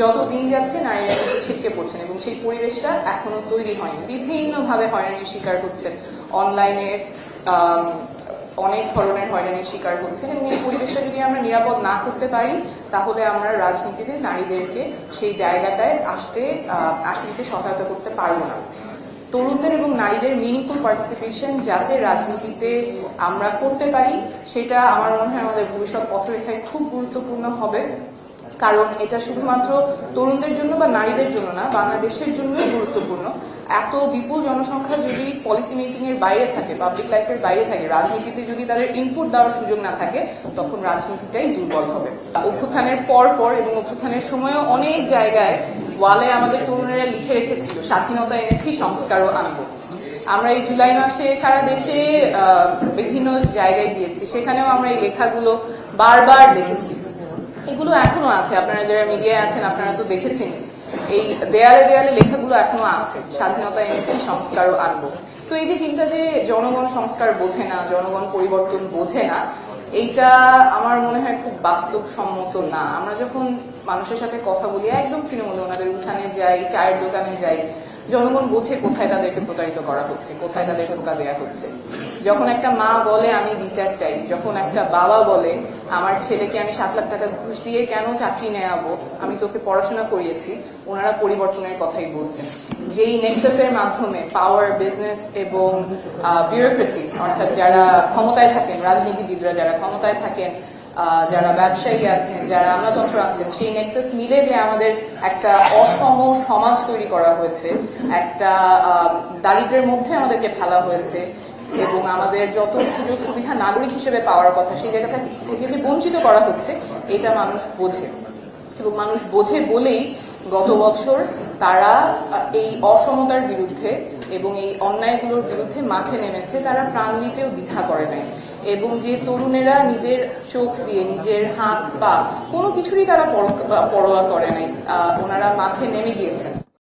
যত দিন যাচ্ছে নারীরা কিন্তু ছিটকে পড়ছেন এবং সেই পরিবেশটা এখনও তৈরি হয়নি। বিভিন্নভাবে হয়রানির শিকার হচ্ছেন। অনলাইনে অনেক ধরনের হয়রানির শিকার হচ্ছেন এবং এই পরিবেশটা যদি আমরা নিরাপদ না করতে পারি, তাহলে আমরা রাজনীতিতে নারীদেরকে সেই জায়গাটায় আসতে আসতে সহায়তা করতে পারব না। তরুণদের এবং নারীদের মিনিংফুল পার্টিসিপেশন যাতে রাজনীতিতে আমরা করতে পারি, সেটা আমার মনে হয় আমাদের ভবিষ্যৎ পথরেখায় খুব গুরুত্বপূর্ণ হবে। কারণ এটা শুধুমাত্র তরুণদের জন্য বা নারীদের জন্য না, বাংলাদেশের জন্যই গুরুত্বপূর্ণ। এত বিপুল জনসংখ্যা যদি পলিসি মেকিং এর বাইরে থাকে পাবলিক লাইফের বাইরে থাকে, রাজনীতিতে যদি তাদের ইনপুট দেওয়ার সুযোগ না থাকে, তখন রাজনীতিটাই দুর্বল হবে। অভ্যুত্থানের পর পর এবং অভ্যুত্থানের সময়ও অনেক জায়গায় ওয়ালে আমাদের তরুণেরা লিখে রেখেছিল, স্বাধীনতা এনেছি, সংস্কারও আনব। আমরা এই জুলাই মাসে সারা দেশে বিভিন্ন জায়গায় দিয়েছি সেখানেও আমরা এই লেখাগুলো বারবার দেখেছি। এগুলো এখনও আছে, আপনারা যারা মিডিয়ায় আছেন আপনারা তো দেখেছেন। এই দেয়ালে দেয়ালে লেখাগুলো এখনও আছে, স্বাধীনতা এনেছি সংস্কারও আনব। তো এই যে চিন্তা যে জনগণ সংস্কার বোঝে না, জনগণ পরিবর্তন বোঝে না, এইটা আমার মনে হয় খুব বাস্তবসম্মত না। আমরা যখন মানুষের সাথে কথা বলি, একদম তৃণমূলে ওনাদের উঠানে যাই, চায়ের দোকানে যাই জনগণ বোঝে কোথায় তাদেরকে প্রতারিত করা হচ্ছে, কোথায় তাদেরকে ধোকা দেওয়া হচ্ছে। যখন একটা মা বলে, আমি বিচার চাই, যখন একটা বাবা বলে, আমার ছেলেকে আমি সাত লাখ টাকা ঘুষ দিয়ে কেন চাকরি নেওয়াবো আমি তোকে পড়াশোনা করিয়েছি। ওনারা পরিবর্তনের কথাই বলছেন। যেই নেক্সাসের মাধ্যমে পাওয়ার বিজনেস এবং বিউরোক্রেসি অর্থাৎ যারা ক্ষমতায় থাকেন, রাজনীতিবিদরা যারা ক্ষমতায় থাকেন যারা ব্যবসায়ী আছেন যারা আমলাতন্ত্র আছেন সেই নেক্সাস মিলে যে আমাদের একটা অসম সমাজ তৈরি করা হয়েছে একটা আহ, দারিদ্র্যের মধ্যে আমাদেরকে ফেলা হয়েছে এবং আমাদের যত সুযোগ সুবিধা নাগরিক হিসেবে পাওয়ার কথা সেই জায়গা থেকে যে বঞ্চিত করা হচ্ছে এটা মানুষ বোঝে। এবং মানুষ বোঝে বলেই গত বছর তারা এই অসমতার বিরুদ্ধে এবং এই অন্যায়গুলোর বিরুদ্ধে মাঠে নেমেছে তারা প্রাণ দিতেও দ্বিধা করে নাই। এবং যে তরুণেরা নিজের চোখ দিয়ে, নিজের হাত, পা, কোনো কিছুরই তারা পর- পরোয়া করে নাই। ওনারা মাঠে নেমে গিয়েছেন।